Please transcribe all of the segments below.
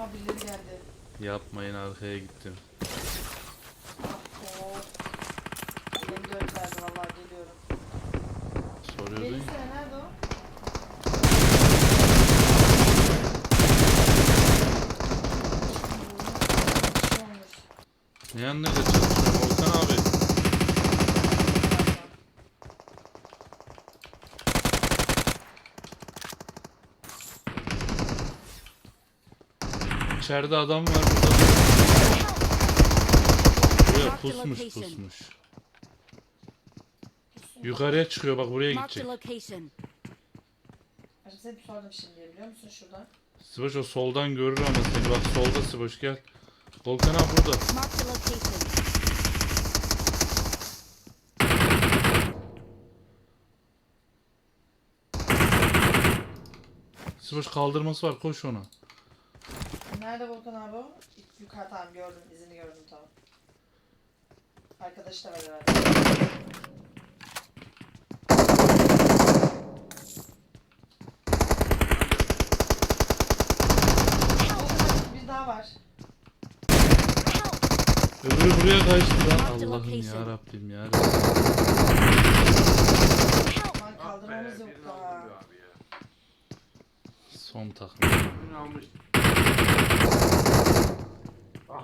Aha birileri geldi. Yapmayın arkaya gittim. O. Benim dört verdi valla geliyorum. Soruyordun ya. Melisa'ya nerede o? Ne yanına Volkan abi? İçeride adam var burada. Buraya pusmuş pusmuş. Yukarıya çıkıyor bak buraya gidecek. size bir sordum şimdi biliyor musun şuradan? Sıboş o soldan görür ama seni bak solda Sıboş gel. Volkan abi burada. Sıboş kaldırması var koş ona. Nerede Volkan abi o? Yukarı tamam gördüm izini gördüm tamam. Arkadaş da var herhalde. Bir daha var. Öbürü buraya kaçtı lan. Allah'ım ya Rabbim ya. Aman kaldırmamız yok daha. Son takım.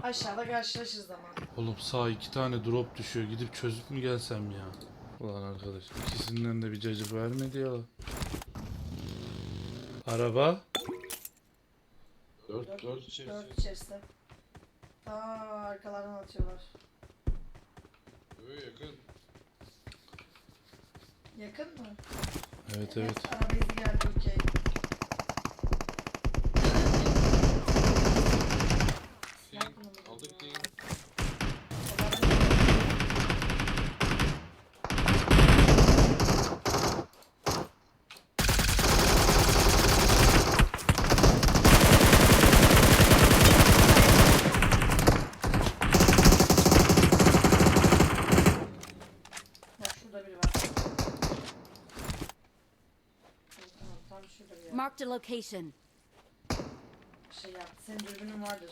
Aşağıda karşılaşırız ama. Oğlum sağ iki tane drop düşüyor. Gidip çözüp mü gelsem ya? Ulan arkadaş ikisinden de bir cacık vermedi ya. Araba. 4 4 içerisi. Dört içerisinde. Ta arkalardan atıyorlar. Böyle yakın. Yakın mı? Evet evet. Araba izi geldi okey. Din, aldık din. Bak şurada biri var. Bir yer. Marked a location. şey yaptı. Senin dürbünün vardır.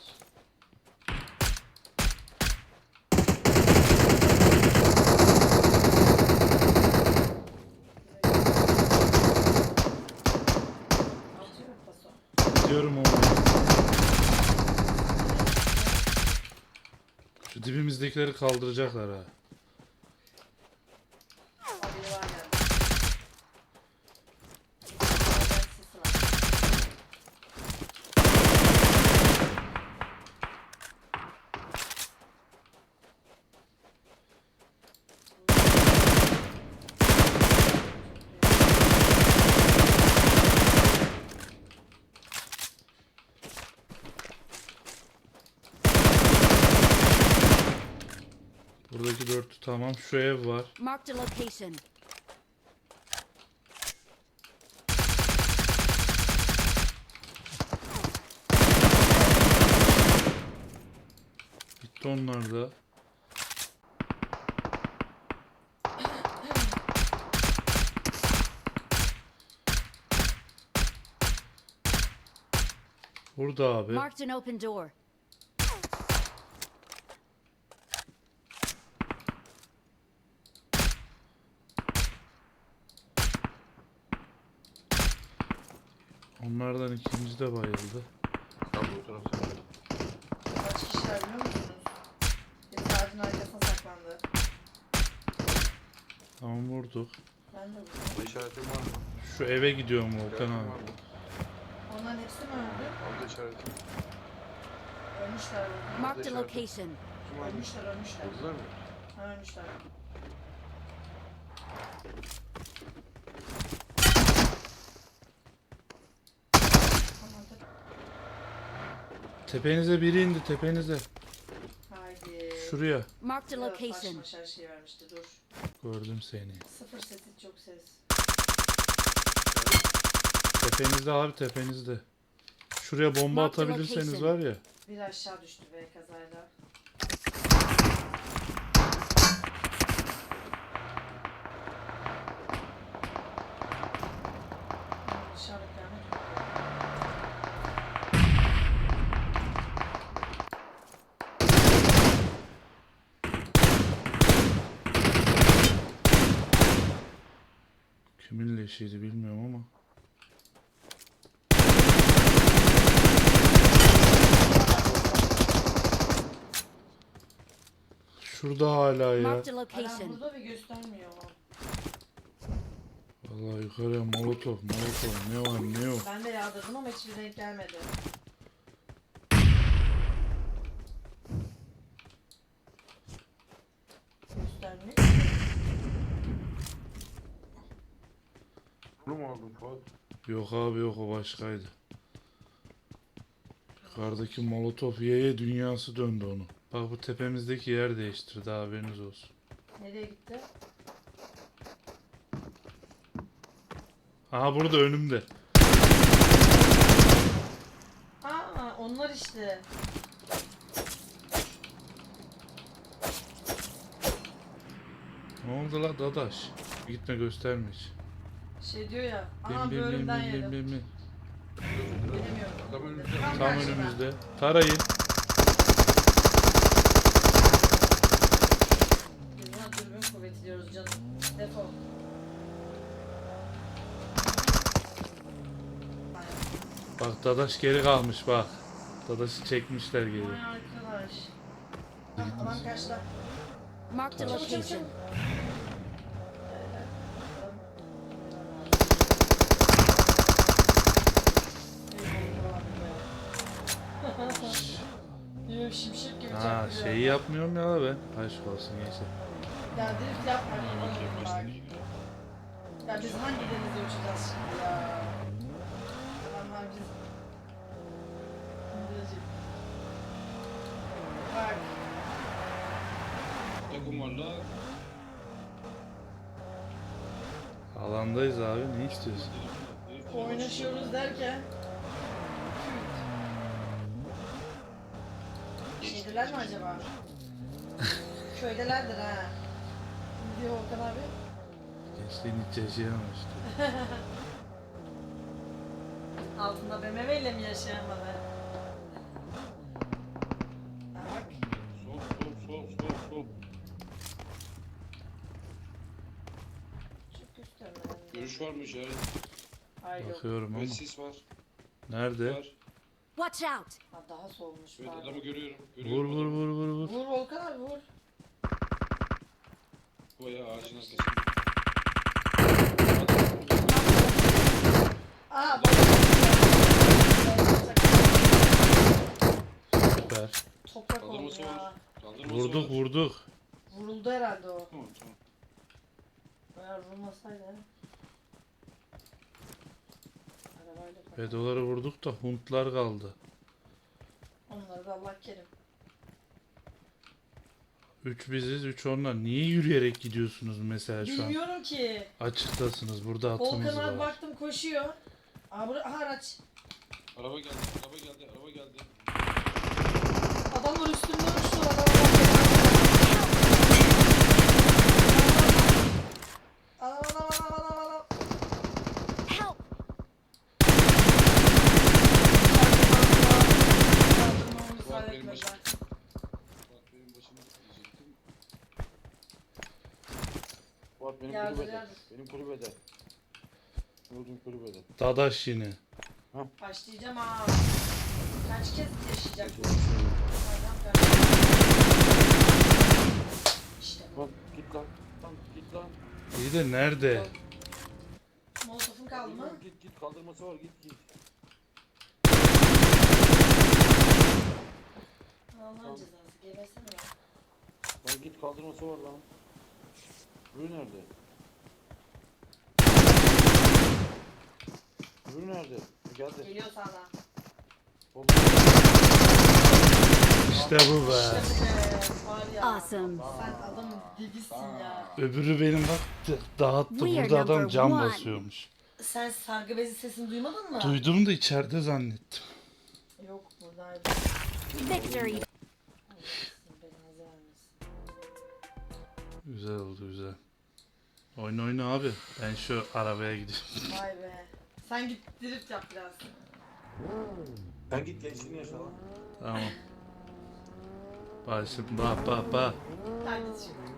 Gidiyorum oğlum. Şu dibimizdekileri kaldıracaklar ha. Aa, biri var geldi. Oradan sesi var. Buradaki dörtlü tamam. Şu ev var. Marked a location. Bitti onlar da. Burada abi. Marked an open door. Onlardan ikinci de bayıldı. Tam bu tarafta. Kaç kişiler biliyor musunuz? Bir saatin arkasına saklandı. Tamam vurduk. Ben de vurdum. Bu işaretin var mı? Şu eve gidiyorum Volkan İşaretin var abi. Onların hepsi mi öldü? Aldı işaretin. Ölmüşler. Volkan. Marked a location. Kim aldı? Ölmüşler, ölmüşler. Vurdular mı? Ha, ölmüşler. Tepenize biri indi tepenize. Haydi. Şuraya. Marked a location. Başıma her şey vermişti dur. Gördüm seni. Sıfır sesi çok ses. Tepenizde abi tepenizde. Şuraya bomba Mark the atabilirseniz var ya. Bir aşağı düştü be kazayla. Kişiydi bilmiyorum ama. Şurada hala ya. Marked a Adam location. burada ve göstermiyor. Vallahi yukarıya molotof molotof ne var ne yok. Ben de yağdırdım ama hiçbir renk gelmedi. Göstermiyor. Bunu mu aldın Fuat? Yok abi yok o başkaydı. Yukarıdaki molotof yeye dünyası döndü onu. Bak bu tepemizdeki yer değiştirdi haberiniz olsun. Nereye gitti? Aha burada önümde. Aa onlar işte. Ne oldu la dadaş? Gitme gösterme hiç. Şey diyor ya. Bim Aha bim bim bölümden bim yedim. bim bim. Bilemiyorum. Adam önümüzde. Tam Tam karşıda. önümüzde. Tarayın. Biz buna dürbün kuvveti diyoruz canım. Defol. Bak dadaş geri kalmış bak. Dadaşı çekmişler geri. Vay arkadaş. Ah, Adam kaçta? Marked a Çabuk çabuk location. çabuk. Yok şimşek gibi Ha çaktırıyor. şeyi yapmıyorum ya ben. Aşk olsun neyse. Ya drift yapma. Ya biz hangi denizde uçacağız şimdi ya? Adamlar biz... Bak. Alandayız abi ne istiyorsun? Oynaşıyoruz derken. Şeydiler mi acaba? Köydelerdir ha. Ne diyor Volkan abi? Gençliğin hiç yaşayamamıştı. Altında BMW ile mi yaşayamadı? Sol sol sol sol sol. Görüş var mı işaret? Hayır yok. Bakıyorum ama. Sis var. Nerede? Var. Watch out! Ha, daha solmuş Evet pardon. adamı görüyorum. Vur görüyorum vur adamı. vur vur vur. Vur Volkan abi vur. Bu ya ağacın arkasında. Aa bak. Süper. Toprak oldu Kaldırması ya. var. Kaldırması Vurduk var. vurduk. Vuruldu herhalde o. Tamam tamam. Eğer vurmasaydı. Falan. Bedoları vurduk da huntlar kaldı. Onları da Allah kerim. 3 biziz 3 onlar. Niye yürüyerek gidiyorsunuz mesela şu an? Bilmiyorum ki. Açıktasınız burada atımız Volkan abi var. baktım koşuyor. Aa bura aha araç. Araba geldi. Araba geldi. Araba geldi. Adamlar üstümden uçtu adamlar. Adam adam adam adam adam. Help! Kaldırmamı müsaade benim etmediler. başım. Fuat benim başımı diyecektim. Fuat benim Yardır, kulübede. yardır. Benim kulübede. Gördüm kulübede. Dadaş yine. Başlayacağım abi. Kaç kez yaşayacak bu? Adam. İşte bu. Lan git lan. Lan git lan. İyi de nerede? Molotof'un kaldı mı? Git git kaldırması var git git. Allah'ın cezası. Gebersene ya. Lan git kaldırması var lan. Öbürü nerede? Öbürü nerede? Geldi. Geliyor sana. Hop. İşte bu be. Var ya. Awesome. Sen adamın dibisin ya. Öbürü benim bak d- dağıttı. We are Burada adam number cam one. basıyormuş. Sen sargı bezi sesini duymadın mı? Duydum da içeride zannettim. Yok buradaydı. Victory! Belanızı vermesin. Güzel oldu güzel. Oyna oyna abi. Ben şu arabaya gideyim. Vay be. Sen git drift yap biraz. Sen git gençliğini yaşa lan. Tamam. Bak şimdi bak bak bak. Sen git şimdi.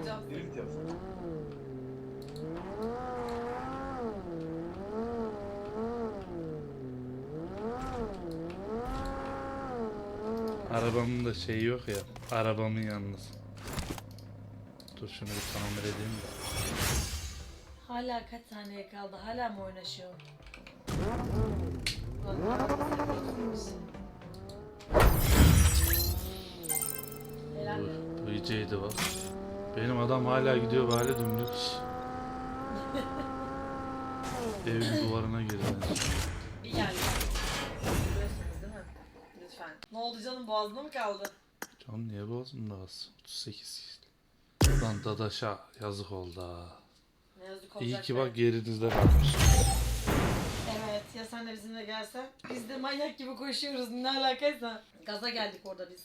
Hocam Drift yap. Arabamın da şeyi yok ya. Arabamın yalnız. Dur şunu bir tamir edeyim de. Hala kaç saniye kaldı? Hala mı oynaşıyor? Ulan? Helal. Bu, bu iyiceydi bak. Benim adam hala gidiyor böyle dümdük. Evin duvarına girdi. Bir geldi. Biliyorsunuz değil mi? Lütfen. Ne oldu canım boğazına mı kaldı? Can niye bozdun da az? 38 Lan dadaşa yazık oldu ha. Ne yazık İyi ki be. bak yerinizde kalmış. Evet ya sen de bizimle gelsen. Biz de manyak gibi koşuyoruz ne alakaysa. Gaza geldik orada biz.